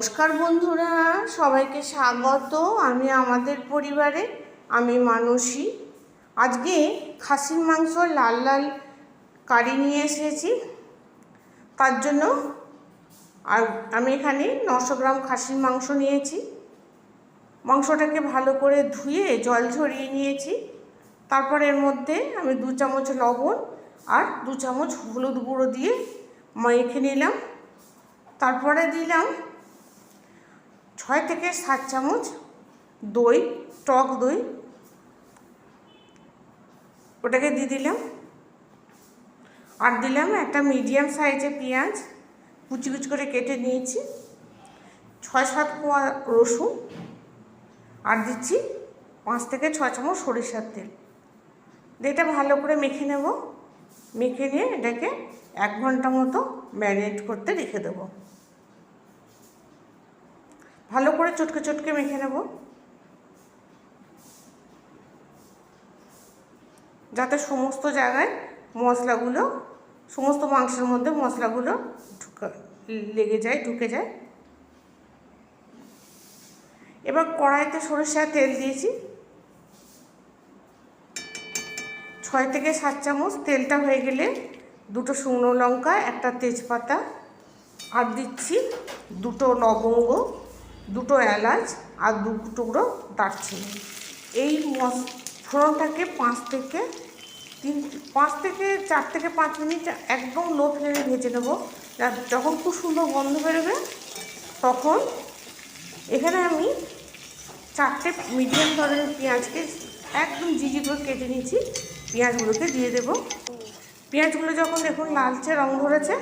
নমস্কার বন্ধুরা, সবাইকে স্বাগত। আমি আমাদের পরিবারে, আমি মানসী। আজকে খাসির মাংস লাল লাল কারি নিয়ে এসেছি। তার জন্য আর আমি এখানে নশো গ্রাম খাসির মাংস নিয়েছি। মাংসটাকে ভালো করে ধুয়ে জল ঝরিয়ে নিয়েছি। তারপর এর মধ্যে আমি দু চামচ লবণ আর দু চামচ হলুদ গুঁড়ো দিয়ে মেখে নিলাম। তারপরে দিলাম ছয় থেকে সাত চামচ দই, টক দই, ওটাকে দিয়ে দিলাম। আর দিলাম একটা মিডিয়াম সাইজের পেঁয়াজ, কুচি কুচি করে কেটে নিয়েছি। ছয় সাত কোয়া রসুন, আর দিচ্ছি পাঁচ থেকে ছয় চামচ সরিষার তেল। এটা ভালো করে মেখে নেব। মেখে নিয়ে এটাকে এক ঘণ্টা মতো ম্যারিনেট করতে রেখে দেবো। ভালো করে চটকে চটকে মেখে নেব। যাতে সমস্ত জায়গায় মশলাগুলো, সমস্ত মাংসের মধ্যে মশলাগুলো ঢুকা, লেগে যায়, ঢুকে যায়। এবার কড়াইতে সরিষার তেল দিয়েছি। ছয় থেকে সাত চামচ তেলটা হয়ে গেলে দুটো শুকনো লঙ্কা, একটা তেজপাতা, আর দিচ্ছি দুটো লবঙ্গ। দুটো এলাচ আর দু টুকরো দারচিনি। এই মশ ফোড়নটাকে পাঁচ থেকে তিন, পাঁচ থেকে চার থেকে পাঁচ মিনিট একদম লো ফ্লেমে ভেজে নেব। যখন খুব সুন্দর গন্ধ বেরোবে, তখন এখানে আমি চারটে মিডিয়াম ধরনের পেঁয়াজকে একদম জিজি করে কেটে নিয়েছি। পেঁয়াজগুলোকে দিয়ে দেবো। পেঁয়াজগুলো যখন দেখুন লালচে রং ধরেছে,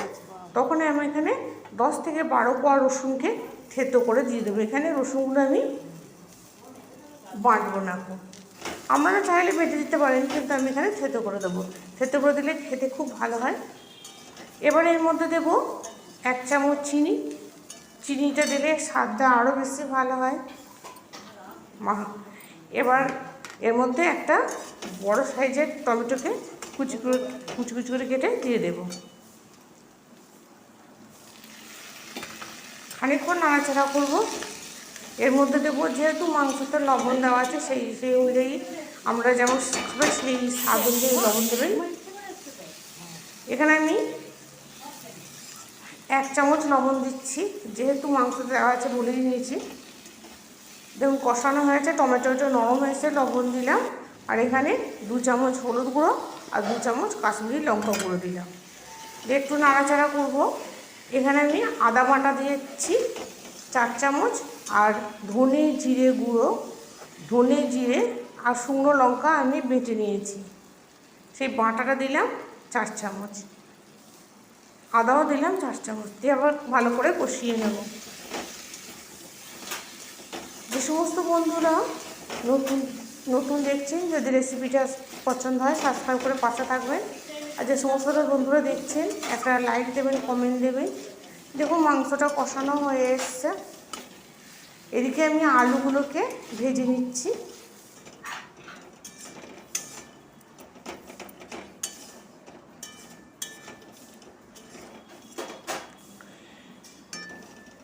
তখন আমি এখানে দশ থেকে বারো কোয়া রসুনকে থেতো করে দিয়ে দেবো। এখানে রসুনগুলো আমি বাঁটবো না আপনারা চাইলে বেটে দিতে পারেন, কিন্তু আমি এখানে থেতো করে দেবো। থেতো করে দিলে খেতে খুব ভালো হয়। এবার এর মধ্যে দেব এক চামচ চিনি। চিনিটা দিলে স্বাদটা আরও বেশি ভালো হয়। এবার এর মধ্যে একটা বড় সাইজের টমেটোকে কুচি করে কুচি কুচি করে কেটে দিয়ে দেবো। খানিকক্ষণ নাড়াচাড়া করব। এর মধ্যে দেবো যেহেতু মাংসতে লবণ দেওয়া আছে, সেই সেই অনুযায়ী আমরা যেমন সেই স্বাদ অনুযায়ী লবণ দেবেন। এখানে আমি এক চামচ লবণ দিচ্ছি, যেহেতু মাংসতে দেওয়া আছে বলেই নিয়েছি। দেখুন কষানো হয়েছে, টমেটোটা নরম হয়েছে, লবণ দিলাম। আর এখানে দু চামচ হলুদ গুঁড়ো আর দু চামচ কাশ্মীরি লঙ্কা গুঁড়ো দিলাম। একটু নাড়াচাড়া করব। এখানে আমি আদা বাটা দিয়েছি, চার চামচ, আর ধনে জিরে গুঁড়ো। ধনে জিরে আর শুকনো লঙ্কা আমি বেটে নিয়েছি। সেই বাটাটা দিলাম চার চামচ। আদাও দিলাম চার চামচ, দিয়ে আবার ভালো করে কষিয়ে নেব। যে সমস্ত বন্ধুরা নতুন নতুন দেখছেন, যদি রেসিপিটা পছন্দ হয় সাবস্ক্রাইব করে পাশে থাকবেন। আর যে সমস্ত বন্ধুরা দেখছেন, একটা লাইক দেবেন কমেন্ট দেবেন। দেখুন, মাংসটা কষানো হয়ে এসছে। এদিকে আমি আলুগুলোকে ভেজে নিচ্ছি।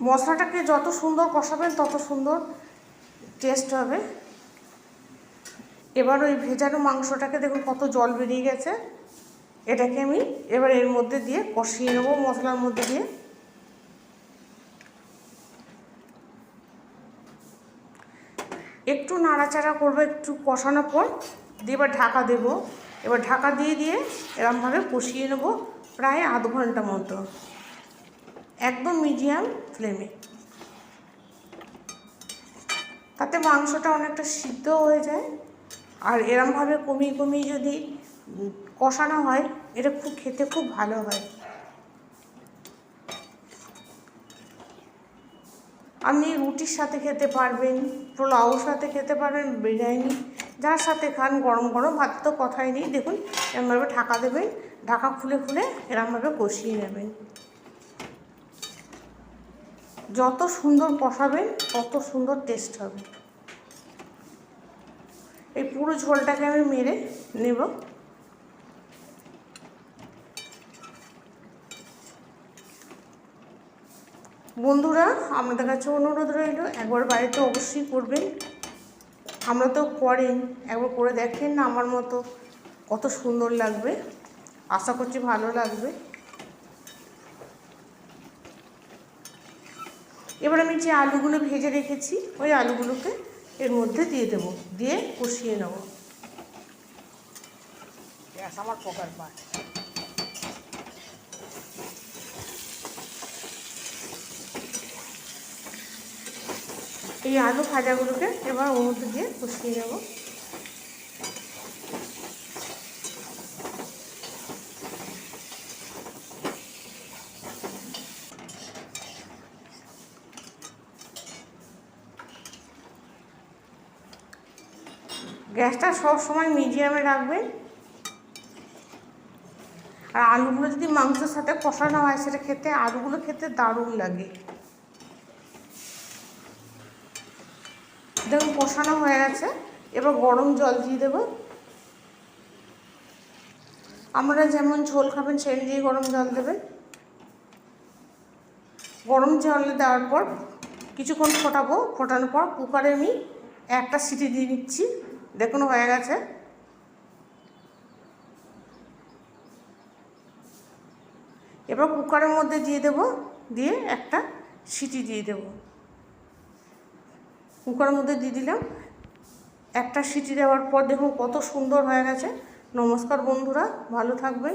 মশলাটাকে যত সুন্দর কষাবেন, তত সুন্দর টেস্ট হবে। এবার ওই ভেজানো মাংসটাকে দেখুন, কত জল বেরিয়ে গেছে। এটাকে আমি এবার এর মধ্যে দিয়ে কষিয়ে নেব, মশলার মধ্যে দিয়ে। একটু নাড়াচাড়া করব, একটু কষানোর পর দিয়ে এবার ঢাকা দেবো। এবার ঢাকা দিয়ে দিয়ে এরমভাবে কষিয়ে নেব প্রায় আধ ঘণ্টা মতো। একদম মিডিয়াম ফ্লেমে। তাতে মাংসটা অনেকটা সিদ্ধ হয়ে যায়। আর এরমভাবে কমিয়ে কমিয়ে যদি কষানো হয়, এটা খুব খেতে খুব ভালো হয়। আপনি রুটির সাথে খেতে পারবেন পোলাওর সাথে খেতে পারবেন, বিরিয়ানি যার সাথে খান, গরম গরম ভাত তো কথাই নেই। দেখুন, এরমভাবে ঢাকা দেবেন, ঢাকা খুলে খুলে এরমভাবে কষিয়ে নেবেন। যত সুন্দর কষাবেন, তত সুন্দর টেস্ট হবে। এই পুরো ঝোলটাকে আমি মেরে নেব। বন্ধুরা, আপনাদের কাছে অনুরোধ রইল, একবার বাড়িতে অবশ্যই করবেন। আমরা তো করেন, একবার করে দেখেন না আমার মতো কত সুন্দর লাগবে। আশা করছি ভালো লাগবে। এবার আমি যে আলুগুলো ভেজে রেখেছি, ওই আলুগুলোকে এর মধ্যে দিয়ে দেবো, দিয়ে কষিয়ে নেব। আমার পকার পায়। এই আলু ভাজাগুলোকে এবার ওর মধ্যে দিয়ে কষিয়ে নেব। গ্যাসটা সব সময় মিডিয়ামে রাখবেন আর আলুগুলো যদি মাংসের সাথে কষানো হয়, সেটা খেতে আলুগুলো খেতে দারুণ লাগে। দেখুন কষানো হয়ে গেছে। এবার গরম জল দিয়ে দেবো। আমরা যেমন ঝোল খাবেন সেই অনুযায়ী গরম জল দেবেন। গরম জল দেওয়ার পর কিছুক্ষণ ফোটাবো। ফোটানোর পর কুকারে আমি একটা সিটি দিয়ে নিচ্ছি। দেখুন, হয়ে গেছে। এবার কুকারের মধ্যে দিয়ে দেব, দিয়ে একটা সিটি দিয়ে দেবো। কুকারের মধ্যে দিয়ে দিলাম। একটা সিটি দেওয়ার পর দেখুন কত সুন্দর হয়ে গেছে। নমস্কার বন্ধুরা, ভালো থাকবেন।